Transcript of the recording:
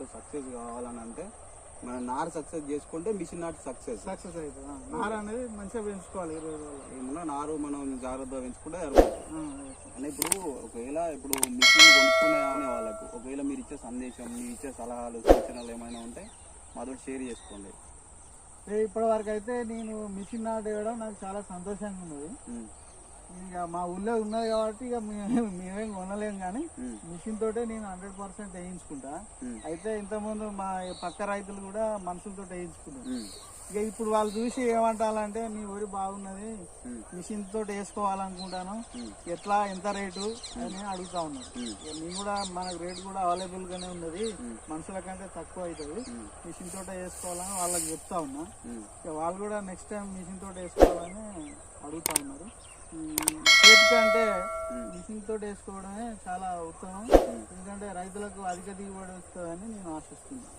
నాటు సక్సెస్ కావాలని అంటే మన నారు సక్సెస్ చేసుకుంటే మిషన్ నాటు సక్సెస్ సక్సెస్ అవుతుంది. నార అనేది మంచిగా పెంచుకోవాలి ఇరవై రోజులు ఏమన్నా నారు మనం జాగ్రత్తగా పెంచుకుంటే అంటే ఇప్పుడు ఒకవేళ ఇప్పుడు మిషన్ కొనుక్కునే అనే వాళ్ళకు ఒకవేళ మీరు ఇచ్చే సందేశం మీరు ఇచ్చే సలహాలు సూచనలు ఏమైనా ఉంటే మాతో షేర్ చేసుకోండి. ఇప్పటి వరకు అయితే నేను మిషన్ నాటు వేయడం నాకు చాలా సంతోషంగా ఉన్నది. ఇక మా ఊళ్ళో ఉన్నది కాబట్టి ఇక మేము మేమేం కొనలేం కానీ మిషన్ తోటే నేను హండ్రెడ్ పర్సెంట్ వేయించుకుంటా. అయితే ఇంతకుముందు మా పక్క రైతులు కూడా మనుషులతో వేయించుకున్నారు. ఇక ఇప్పుడు వాళ్ళు చూసి ఏమంటారంటే నీ వరి బాగున్నది మిషన్ తోటి వేసుకోవాలనుకుంటాను. ఎట్లా ఎంత రేటు? అని అడుగుతా ఉన్నారు. ఉమ్, ఇక నేను కూడా మనకు రేట్ కూడా అవైలబుల్ గానే ఉన్నది. మనుషుల కంటే తక్కువ అవుతుంది. మిషన్ తోట వేసుకోవాలని వాళ్ళకి చెప్తా ఉన్నా. ఇక వాళ్ళు కూడా నెక్స్ట్ టైం మిషన్ తోట వేసుకోవాలని ఉమ్, చేతికంటే ఉమ్. మిషన్ తోటి వేసుకోవడమే చాలా ఉత్తమం. ఎందుకంటే రైతులకు అధిక దిగుబడి వస్తుందని నేను ఆశిస్తున్నాను.